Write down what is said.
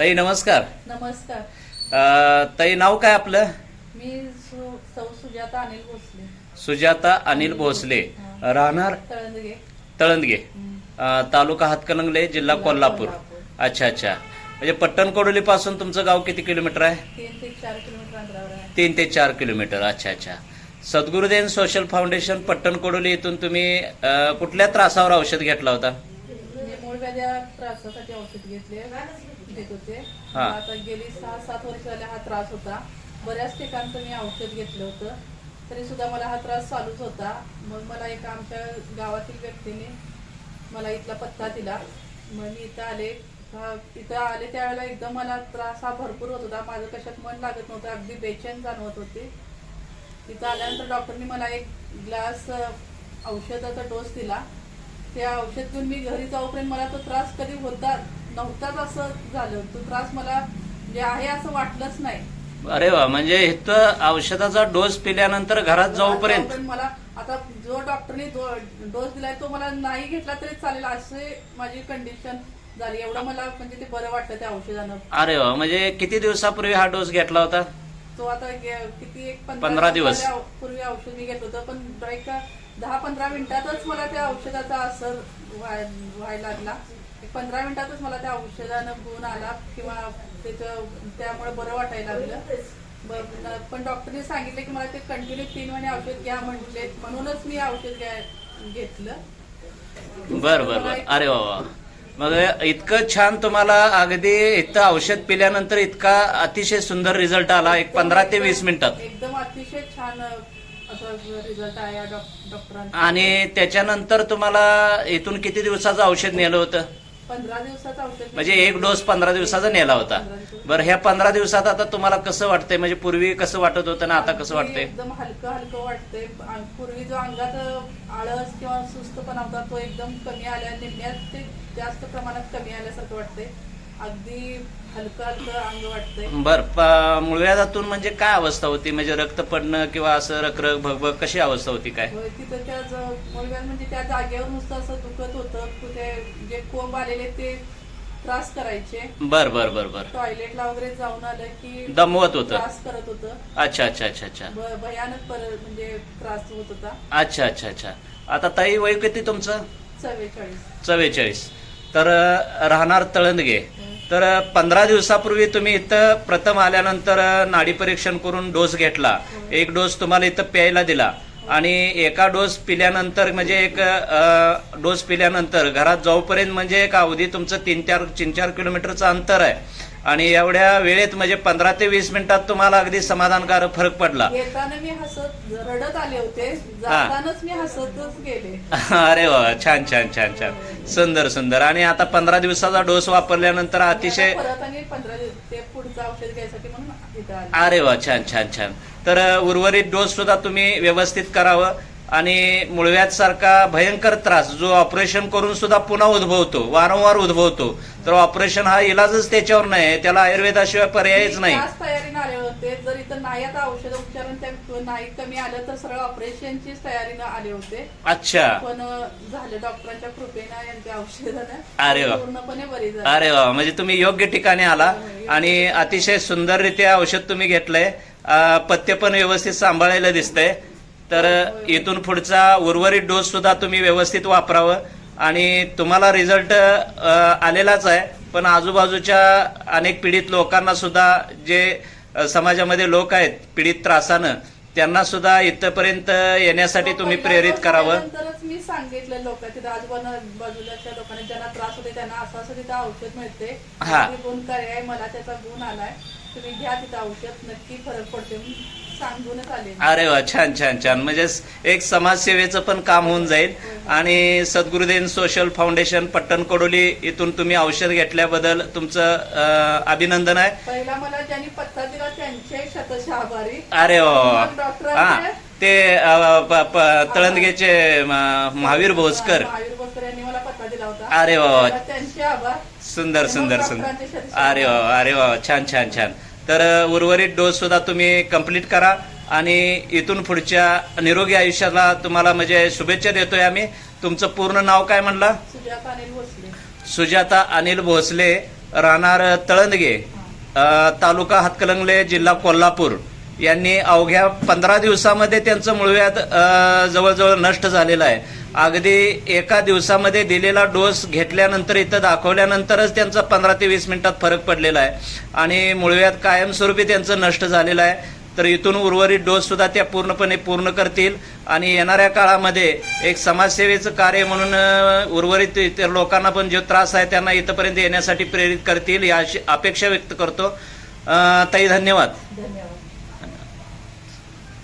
ताई नमस्कार. नमस्कार. अ, ताई नाव काय आपलं? मी सु- सौ सुजाता अनिल भोसले. सुजाता अनिल भोसले. राहणार? तळंदगे. तळंदगे. अ, तालुका हातकणंगले जिल्हा कोल्हापूर. अच्छा अच्छा. म्हणजे पट्टणकोडोली पासून तुमचं गाव किती किलोमीटर आहे? तीन ते चार किलोमीटर अंतरावर आहे. तीन ते चार किलोमीटर. अच्छा अच्छा. सद्गुरुदेव सोशल फाउंडेशन पट्टणकोडोली इथून तुम्ही अ, कुठल्या त्रासावर औषध घेतला होता? मी मूळ व्याध्या त्रासासाठी औषध घेतले. घेत होते. हा. आता गेली सहा सात वर्ष झाले हा त्रास होता. बऱ्याच ठिकाणचं मी औषध घेतलं होतं. तरी सुद्धा मला हा त्रास चालूच होता. मग मला एका आमच्या गावातील व्यक्तीने मला इथला पत्ता दिला. मग मी इथं आले. हा- इथं आले त्यावेळेला एकदम मला त्रास हा भरपूर होत होता. माझं कशात मन लागत नव्हतं. अगदी बेचैन जाणवत होते. तिथं आल्यानंतर डॉक्टरनी मला एक ग्लास अ, औषधाचा डोस दिला. ते औषध घेऊन मी घरी जाऊपर्यंत मला तो त्रास कधी होता नव्हताच असं झालं. तो त्रास मला जे आहे असं वाटलंच नाही. अरे वा म्हणजे इथं औषधाचा डोस पिल्यानंतर घरात जाऊपर्यंत. मला आता जो डॉक्टरने डोस दिलाय तो मला नाही घेतला तरी चालेल असे माझी कंडिशन झाली. एवढं मला म्हणजे ते बरं वाटलं त्या औषधानं. अरे वा म्हणजे किती दिवसापूर्वी हा डोस घेतला होता? तो आता गे- किती एक पंधरा दिवस. पूर्वी औषध मी घेतलं होतं पण एक दहा पंधरा मिनिटातच मला त्या औषधाचा असर व्हाय- व्हायला लागला. पंधरा मिनिटातच मला त्या औषधानं गुण आला किंवा त्याचं त्यामुळे बरं वाटायला लागलं. पण डॉक्टरने सांगितलं की मला ते कंटिन्यू तीन महिने औषध घ्या म्हटले म्हणूनच मी औषध घ्या घेतलं. बर बर बर. अरे वा वा. मग इतकं छान तुम्हाला अगदी इथं औषध पिल्यानंतर इतका अतिशय सुंदर रिझल्ट आला. एक पंधरा ते वीस मिनिटात. एकदम अतिशय छान असा रिझल्ट आहे या डॉक- डॉक्टरांचा. आणि त्याच्यानंतर तुम्हाला इथून किती दिवसाचं औषध नेलं होतं? म्हणजे एक डोस पंधरा दिवसाचा नेला होता. बरं ह्या पंधरा दिवसात आता तुम्हाला कसं वाटतंय? म्हणजे पूर्वी कसं वाटत होतं ना आता कसं वाटतंय? एकदम हलकं हलकं वाटतंय. पूर्वी जो अंगात आळस किंवा सुस्तपणा होता तो एकदम कमी आल्या निम्म्यात ते जास्त प्रमाणात कमी आल्यासारखं वाटतंय. अगदी हलकं हलकं अंग वाटतंय. बर प- मुळव्याधातून म्हणजे काय अवस्था होती? म्हणजे रक्त पडणं किंवा असं रखरख भगभग कशी अवस्था होती काय? होय, तिथं त्या ज- म्हणजे त्या जागेवर नुसतं असं दुखत होतं. कुठे जे कोंब आलेले ते त्रास करायचे. बर बर बर बर. टॉयलेटला वगैरे जाऊन आलं की दमवत होतं. त्रास करत होतं. अच्छा अच्छा अच्छा अच्छा. भ- भयानक पर म्हणजे त्रास होत होता. अच्छा अच्छा अच्छा. आता ताई वय किती तुमचं? चव्वेचाळीस. चव्वेचाळीस. तर अ, राहणार तळंदगे. तर पंधरा दिवसापूर्वी तुम्ही इथं प्रथम आल्यानंतर नाडी परीक्षण करून डोस घेतला. एक डोस तुम्हाला इथं प्यायला दिला. आणि एका डोस पिल्यानंतर म्हणजे एक डोस पिल्यानंतर घरात जाऊपर्यंत म्हणजे एक अवधी तुमचं तीन चार तीन चार किलोमीटरचं अंतर आहे. आणि एवढ्या वेळेत म्हणजे पंधरा ते वीस मिनिटात तुम्हाला अगदी समाधानकारक फरक पडला. येताना मी हसत रडत आले होते. जातानाच मी हसतच गेले. अरे वा छान छान छान छान. सुंदर सुंदर. आणि आता पंधरा दिवसाचा डोस वापरल्यानंतर अतिशय अरे वा छान छान छान. तर उर्वरित डोस सुद्धा तुम्ही व्यवस्थित करावं. आणि मुळव्यात सारखा भयंकर त्रास जो ऑपरेशन करून सुद्धा पुन्हा उद्भवतो वारंवार उद्भवतो. तर ऑपरेशन हा इलाजच त्याच्यावर नाही त्याला आयुर्वेदाशिवाय पर्यायच नाही. आले होते. जर इथं नाही आता औषध उपचार नाही कमी आलं तर सरळ ऑपरेशनचीच तयारीनं आले होते. अच्छा. पण झालं डॉक्टरांच्या कृपेनं यांच्या औषधानं. अरे वा. पूर्णपणे बरी अरे वा. म्हणजे तुम्ही योग्य ठिकाणी आला आणि अतिशय सुंदररित्या औषध तुम्ही घेतलंय. पथ्य पण व्यवस्थित सांभाळायला दिसतंय. तर इथून पुढचा उर्वरित डोस सुद्धा तुम्ही व्यवस्थित वापरावं. आणि तुम्हाला रिझल्ट आलेलाच आहे. पण आजूबाजूच्या अनेक पीडित लोकांना सुद्धा जे समाजामध्ये लोक आहेत पीडित त्रासानं त्यांना सुद्धा इथपर्यंत येण्यासाठी तुम्ही प्रेरित करावं. मी सांगितलं लोक तिथं आजूबाजूला बाजूलाच्या लोकांना ज्यांना त्रास होते त्यांना असं असं तिथं औषध मिळते हा. मला त्याचा गुण आलाय. तुम्ही घ्या तिथं औषध नक्की फरक पडते मी सांगूनच आले अरे वा छान छान छान. म्हणजे एक समाजसेवेचं पण काम होऊन जाईल. आणि सद्गुरुदेव सोशल फाउंडेशन पट्टण कोडोली इथून तुम्ही औषध घेतल्याबद्दल तुमचं अं, अभिनंदन आहे. पहिला मला ज्यांनी पत्ता दिला त्यांचे शतश आभारी अरे वा वा वा. मग डॉक्टरांचे- हा ते अं, प- प- तळंदगेचे म- महावीर भोसकर. महावीर भोसकर यांनी मला पत्ता दिला होता अरे वा वा. त्याला त्यांचे आभार. सुंदर सुंदर सुंदर. अरे वा वा, अरे वा वा. छान छान छान. तर अ, उर्वरित डोस सुद्धा तुम्ही कंप्लीट करा आणि इथून पुढच्या निरोगी आयुष्याला तुम्हाला म्हणजे शुभेच्छा देतोय आम्ही. तुमचं पूर्ण नाव काय म्हणला? सुजाता अनिल भोसले. सुजाता अनिल भोसले राहणार तळंदगे अ, तालुका हातकलंगले जिल्हा कोल्हापूर. यांनी अवघ्या पंधरा दिवसामध्ये त्यांचं मुळव्याध अ, जवळजवळ नष्ट झालेलं आहे. अगदी एका दिवसामध्ये दिलेला डोस घेतल्यानंतर इथं दाखवल्यानंतरच त्यांचा पंधरा ते वीस मिनिटात फरक पडलेला आहे. आणि मुळव्यात कायमस्वरूपी त्यांचं नष्ट झालेलं आहे. तर इथून उर्वरित डोस सुद्धा त्या पूर्णपणे पूर्ण करतील. आणि येणाऱ्या काळामध्ये एक समाजसेवेचं कार्य म्हणून उर्वरित इतर लोकांना पण जो त्रास आहे त्यांना इथंपर्यंत येण्यासाठी प्रेरित करतील या अशी अपेक्षा व्यक्त करतो. ताई धन्यवाद. धन्यवाद.